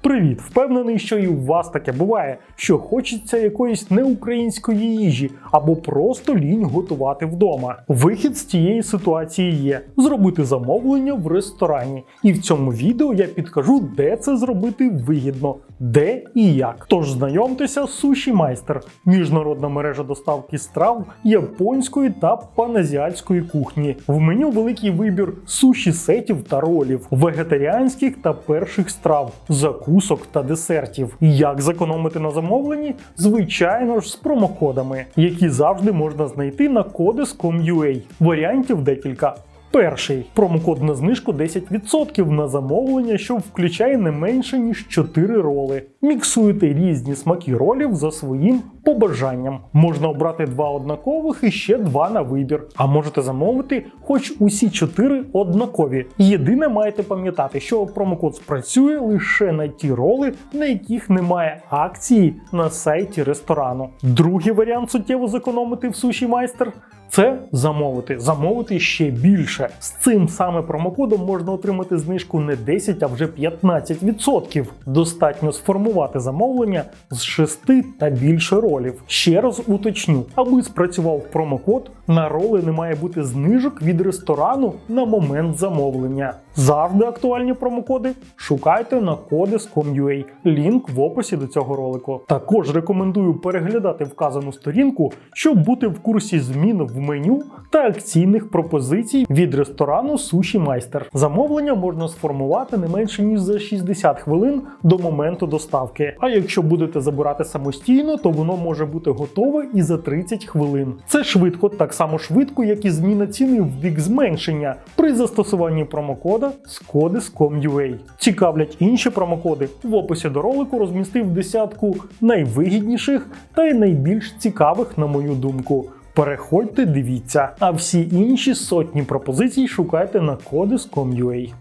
Привіт! Впевнений, що і у вас таке буває, що хочеться якоїсь неукраїнської їжі або просто лінь готувати вдома. Вихід з цієї ситуації є зробити замовлення в ресторані. І в цьому відео я підкажу, де це зробити вигідно, де і як. Тож знайомтеся Суші Майстер, міжнародна мережа доставки страв японської та паназіатської кухні. В меню великий вибір суші сетів та ролів, вегетаріанських та перших страв, закусок та десертів. Як зекономити на замовленні? Звичайно ж з промокодами, які завжди можна знайти на codes.com.ua. Варіантів декілька. Перший промокод на знижку 10% на замовлення, що включає не менше ніж 4 роли. Міксуйте різні смаки ролів за своїм побажанням. Можна обрати два однакових і ще два на вибір. А можете замовити хоч усі 4 однакові. Єдине маєте пам'ятати, що промокод спрацює лише на ті роли, на яких немає акції на сайті ресторану. Другий варіант суттєво зекономити в суші майстер це замовити, замовити ще більше. З цим саме промокодом можна отримати знижку не 10, а вже 15%. Достатньо сформувати замовлення з 6 та більше ролів. Ще раз уточню, аби спрацював промокод, на роли не має бути знижок від ресторану на момент замовлення. Завжди актуальні промокоди шукайте на codes.com.ua. Лінк в описі до цього ролику. Також рекомендую переглядати вказану сторінку, щоб бути в курсі змін в меню та акційних пропозицій від ресторану Sushi Майстер. Замовлення можна сформувати не менше ніж за 60 хвилин до моменту доставки. А якщо будете забирати самостійно, то воно може бути готове і за 30 хвилин. Це швидко, так само швидко, як і зміна ціни в бік зменшення при застосуванні промокода з codes.com.ua. Цікавлять інші промокоди. В описі до ролику розмістив десятку найвигідніших та й найбільш цікавих, на мою думку. Переходьте, дивіться, а всі інші сотні пропозицій шукайте на codes.com.ua.